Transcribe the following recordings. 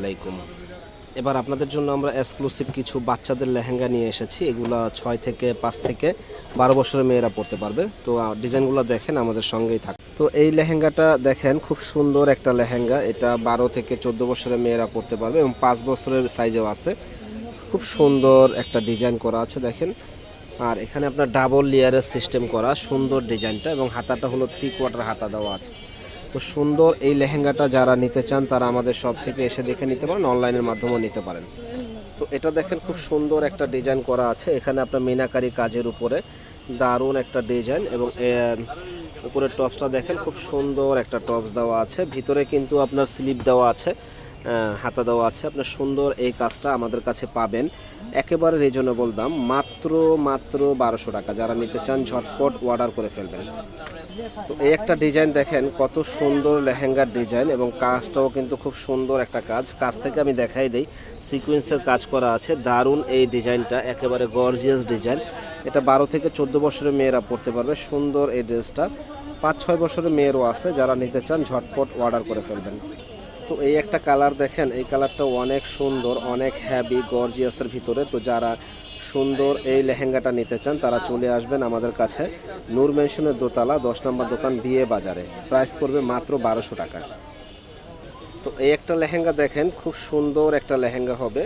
আলাইকুম। এবার আপনাদের জন্য আমরা এক্সক্লুসিভ কিছু বাচ্চাদের লেহেঙ্গা নিয়ে এসেছি। এগুলা ছয় থেকে পাঁচ থেকে বারো বছরের মেয়েরা পড়তে পারবে। তো ডিজাইনগুলো দেখেন, আমাদের সঙ্গেই থাকে। তো, এই লেহেঙ্গাটা দেখেন, খুব সুন্দর একটা লেহেঙ্গা। এটা বারো থেকে চোদ্দ বছরের মেয়েরা পড়তে পারবে এবং পাঁচ বছরের সাইজেও আছে। খুব সুন্দর একটা ডিজাইন করা আছে, দেখেন। আর এখানে আপনার ডাবল লেয়ারের সিস্টেম করা সুন্দর ডিজাইনটা এবং হাতাটা হলো থ্রি কোয়ার্টার হাতা দেওয়া আছে। তো সুন্দর এই লেহেঙ্গাটা যারা নিতে চান, তারা আমাদের সব থেকে এসে দেখে নিতে পারেন অনলাইনের মাধ্যমেও নিতে পারেন। তো এটা দেখেন খুব সুন্দর একটা ডিজাইন করা আছে। এখানে আপনার মিনাকারি কাজের উপরে দারুণ একটা ডিজাইন এবং উপরের টপসটা দেখেন খুব সুন্দর একটা টপস দেওয়া আছে। ভিতরে কিন্তু আপনার স্লিপ দেওয়া আছে। হাতা দেওয়া আছে। আপনার সুন্দর এই কাজটা আমাদের কাছে পাবেন। একেবারে রিজনেবল দাম। মাত্র মাত্র বারোশো টাকা। যারা নিতে চান, ঝটপট অর্ডার করে ফেলবেন। তো এই একটা ডিজাইন দেখেন, কত সুন্দর লেহেঙ্গার ডিজাইন এবং কাজটাও কিন্তু খুব সুন্দর একটা কাজ। কাজ থেকে আমি দেখাই দিই। সিকোয়েন্সের কাজ করা আছে। দারুণ এই ডিজাইনটা একেবারে গর্জিয়াস ডিজাইন এটা বারো থেকে চোদ্দ বছরের মেয়েরা পড়তে পারবে। সুন্দর এই ড্রেসটা পাঁচ, ছয় বছরের মেয়েরও আছে। যারা নিতে চান, ঝটপট অর্ডার করে ফেলবেন। তো এই একটা কালার দেখেন, এই কালারটা অনেক সুন্দর, অনেক হ্যাভি গর্জিয়াসের ভিতরে। তো যারা সুন্দর এই লেহেঙ্গাটা নিতে চান, তারা চলে আসবেন আমাদের কাছে। নূর মেনশনের দোতলা, দশ নম্বর দোকান বিয়ে বাজারে। প্রাইস পড়বে মাত্র বারোশো টাকা। তো এই একটা লেহেঙ্গা দেখেন, খুব সুন্দর একটা লেহেঙ্গা হবে।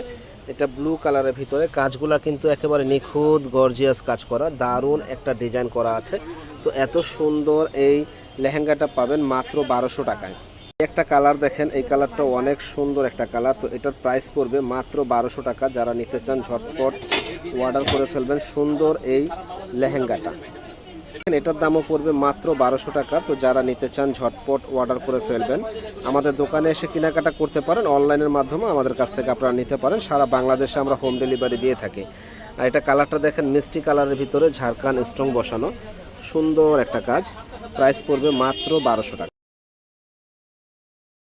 এটা ব্লু কালারের ভিতরে। কাজগুলা কিন্তু একেবারে নিখুঁত গর্জিয়াস কাজ করা। দারুণ একটা ডিজাইন করা আছে। তো এত সুন্দর এই লেহেঙ্গাটা পাবেন মাত্র বারোশো টাকায়। একটা কালার দেখেন এই কালারটা অনেক সুন্দর একটা কালার। তো এটার প্রাইস পড়বে মাত্র বারোশো টাকা। যারা নিতে চান ঝটপট অর্ডার করে ফেলবেন সুন্দর এই লেহেঙ্গাটা। দেখেন, এটার দামও পড়বে মাত্র বারোশো টাকা। তো যারা নিতে চান ঝটপট অর্ডার করে ফেলবেন। আমাদের দোকানে এসে কেনাকাটা করতে পারেন। অনলাইনের মাধ্যমে আমাদের কাছ থেকে আপনারা নিতে পারেন। সারা বাংলাদেশে আমরা হোম ডেলিভারি দিয়ে থাকি। আর এটা কালারটা দেখেন মিষ্টি কালারের ভিতরে ঝাড়খান স্ট্রং বসানো। সুন্দর একটা কাজ। প্রাইস পড়বে মাত্র বারোশো টাকা।